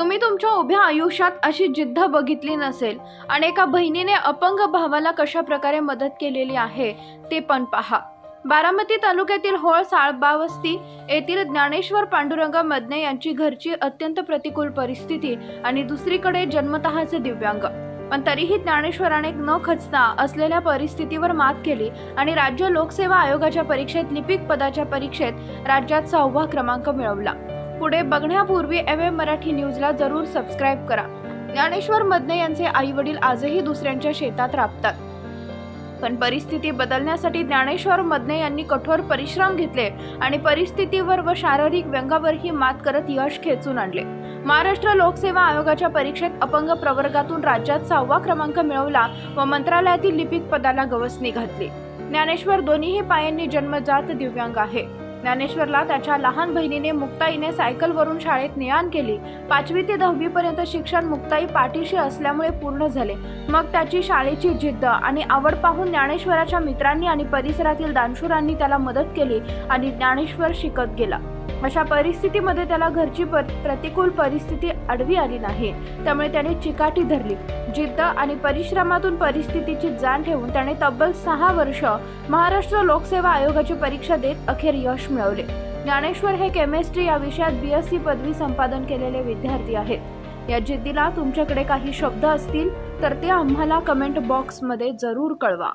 तुम्ही तुमच्या उभ्या आयुष्यात अशी जिद्द बघितली नसेल. आणि एका बहिणीने अपंग भावाला कशा प्रकारे मदत केलेली आहे ते पण पहा. बारामती तालुक्यातील होळ साळबावस्ती येथील ज्ञानेश्वर पांडुरंग मदने यांची घरची अत्यंत प्रतिकूल परिस्थिती आणि दुसरीकडे जन्मतःचे दिव्यांग. पण तरीही ज्ञानेश्वराने न खचता असलेल्या परिस्थितीवर मात केली आणि राज्य लोकसेवा आयोगाच्या परीक्षेत लिपिक पदाच्या परीक्षेत राज्यात सहावा क्रमांक मिळवला. पुढे बघण्यापूर्वी एम एम मराठी न्यूजला जरूर सबस्क्राईब करा. ज्ञानेश्वर मदने यांचे आई वडील आजही दुसऱ्यांच्या शेतात राबतात. पण परिस्थिती बदलण्यासाठी ज्ञानेश्वर मदने यांनी कठोर परिश्रम घेतले आणि परिस्थितीवर व शारीरिक व्यंगावरही मात करत यश खेचून आणले. महाराष्ट्र लोकसेवा आयोगाच्या परीक्षेत अपंग प्रवर्गातून राज्यात सहावा क्रमांक मिळवला व मंत्रालयातील लिपिक पदाला गवसणी घातली. ज्ञानेश्वर दोन्हीही पायांनी जन्मजात दिव्यांग आहे. ज्ञानेश्वरला त्याच्या लहान बहिणीने मुक्ताईने सायकलवरून शाळेत ने आण केली. पाचवी ते दहावी पर्यंत शिक्षण मुक्ताई पाठीशी असल्यामुळे पूर्ण झाले. मग त्याची शाळेची जिद्द आणि आवड पाहून ज्ञानेश्वराच्या मित्रांनी आणि परिसरातील दानशूरांनी त्याला मदत केली आणि ज्ञानेश्वर शिकत गेला. अशा परिस्थितीमध्ये त्याला घरची पर प्रतिकूल परिस्थिती आडवी आली नाही. त्यामुळे त्याने चिकाटी धरली. जिद्द आणि परिश्रमातून परिस्थितीची जाण ठेवून त्याने तब्बल सहा वर्ष महाराष्ट्र लोकसेवा आयोगाची परीक्षा देत अखेर यश मिळवले. ज्ञानेश्वर हे केमिस्ट्री या विषयात बी एस सी पदवी संपादन केलेले विद्यार्थी आहेत. या जिद्दीला तुमच्याकडे काही शब्द असतील तर ते आम्हाला कमेंट बॉक्समध्ये जरूर कळवा.